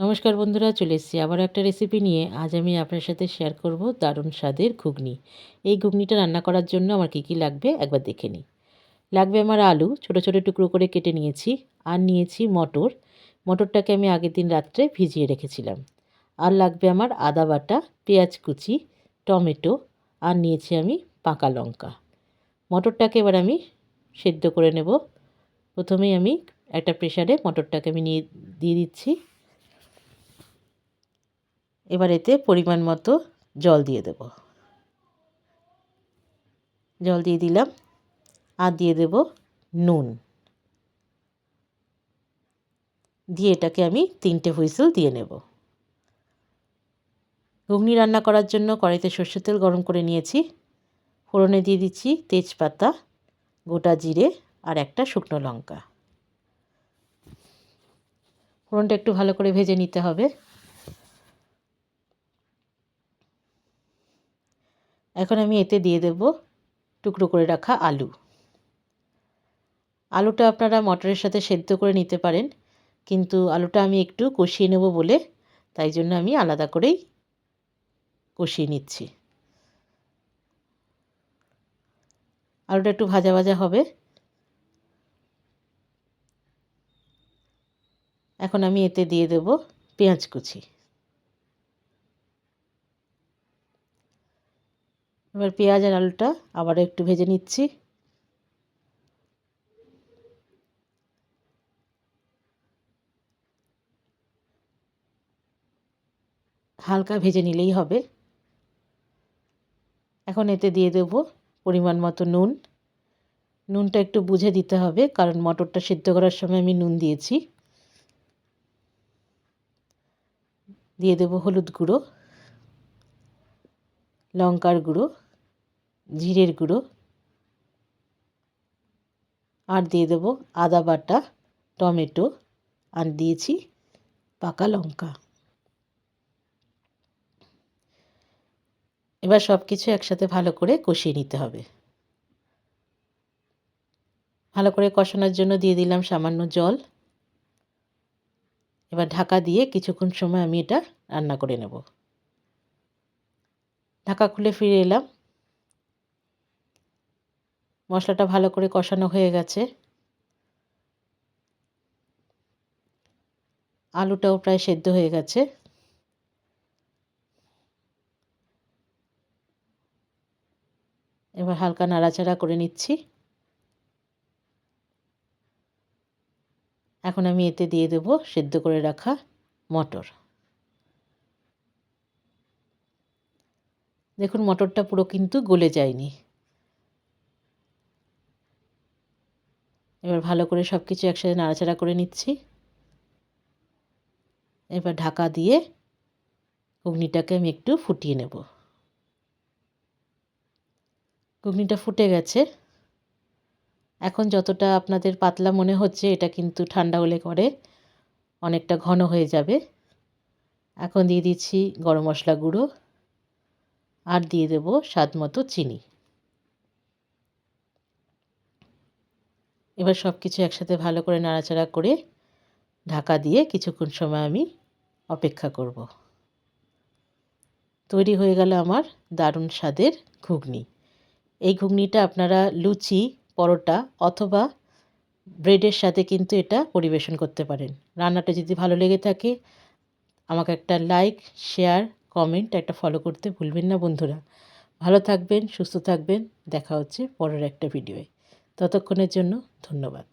নমস্কার বন্ধুরা, চলে এসেছি আবার একটা রেসিপি নিয়ে। আজ আমি আপনার সাথে শেয়ার করব দারুণ স্বাদের ঘুগনি। এই ঘুগনিটা রান্না করার জন্য আমার কী কী লাগবে একবার দেখে নিই। লাগবে আমার আলু, ছোট ছোট টুকরো করে কেটে নিয়েছি আর নিয়েছি মটর। মটরটাকে আমি আগের দিন রাত্রে ভিজিয়ে রেখেছিলাম। আর লাগবে আমার আদা বাটা, পেঁয়াজ কুচি, টমেটো আর নিয়েছি আমি পাকা লঙ্কা। মটরটাকে এবার আমি সেদ্ধ করে নেব। প্রথমেই আমি একটা প্রেশারে মটরটাকে আমি নিয়ে, দিয়ে দিচ্ছি। এবার এতে পরিমাণ মতো জল দিয়ে দেব। জল দিয়ে দিলাম। আর দিয়ে দেব নুন। দিয়ে এটাকে আমি তিনটে হুইসেল দিয়ে নেব। ঘুগনি রান্না করার জন্য কড়াইতে সর্ষের তেল গরম করে নিয়েছি। ফোড়নে দিয়ে দিচ্ছি তেজপাতা, গোটা জিরে আর একটা শুকনো লঙ্কা। ফোড়নটা একটু ভালো করে ভেজে নিতে হবে। এখন আমি এতে দিয়ে দেব টুকরো করে রাখা আলু। আলুটা আপনারা মটরের সাথে সেদ্ধ করে নিতে পারেন, কিন্তু আলুটা আমি একটু কষিয়ে নেব বলে, তাই জন্য আমি আলাদা করেই কষিয়ে নিচ্ছি। আলুটা একটু ভাজা ভাজা হবে। এখন আমি এতে দিয়ে দেব পেঁয়াজ কুচি। এবার পেঁয়াজ আর আলুটা আবারও একটু ভেজে নিচ্ছি। হালকা ভেজে নিলেই হবে। এখন এতে দিয়ে দেব পরিমাণ মতো নুন। নুনটা একটু বুঝে দিতে হবে, কারণ মটরটা সিদ্ধ করার সময় আমি নুন দিয়েছি। দিয়ে দেব হলুদ গুঁড়ো, লঙ্কার গুঁড়ো। জিরের গুঁড়ো। আর দিয়ে দেব আদা বাটা, টমেটো, আর দিয়েছি পাকা লঙ্কা। এবার সব কিছু একসাথে ভালো করে কষিয়ে নিতে হবে। ভালো করে কষানোর জন্য দিয়ে দিলাম সামান্য জল। এবার ঢাকা দিয়ে কিছুক্ষণ সময় আমি এটা রান্না করে নেব। ঢাকা খুলে ফিরে এলাম। মশলাটা ভালো করে কষানো হয়ে গেছে। আলুটাও প্রায় সেদ্ধ হয়ে গেছে। এবার হালকা নাড়াচাড়া করে নিচ্ছি। এখন আমি এতে দিয়ে দেব সেদ্ধ করে রাখা মটর। দেখুন মটরটা পুরো কিন্তু গলে যায়নি এবার ভালো করে সব কিছু একসাথে নাড়াচাড়া করে নিচ্ছি। এবার ঢাকা দিয়ে ঘুগনিটাকে আমি একটু ফুটিয়ে নেব। ঘুগনিটা ফুটে গেছে। এখন যতটা আপনাদের পাতলা মনে হচ্ছে, এটা কিন্তু ঠান্ডা হলে করে অনেকটা ঘন হয়ে যাবে। এখন দিয়ে দিচ্ছি গরম মশলা গুঁড়ো আর দিয়ে দেব স্বাদ মতো চিনি। এবার সব কিছু একসাথে ভালো করে নাড়াচাড়া করে ঢাকা দিয়ে কিছুক্ষণ সময় আমি অপেক্ষা করব। তৈরি হয়ে গেল আমার দারুণ স্বাদের ঘুগনি। এই ঘুগনিটা আপনারা লুচি, পরোটা অথবা ব্রেডের সাথে কিন্তু এটা পরিবেশন করতে পারেন। রান্নাটা যদি ভালো লেগে থাকে, আমাকে একটা লাইক শেয়ার কমেন্ট একটা ফলো করতে ভুলবেন না বন্ধুরা। ভালো থাকবেন, সুস্থ থাকবেন। দেখা হচ্ছে পরের একটা ভিডিওয়ে ততক্ষণের জন্য ধন্যবাদ।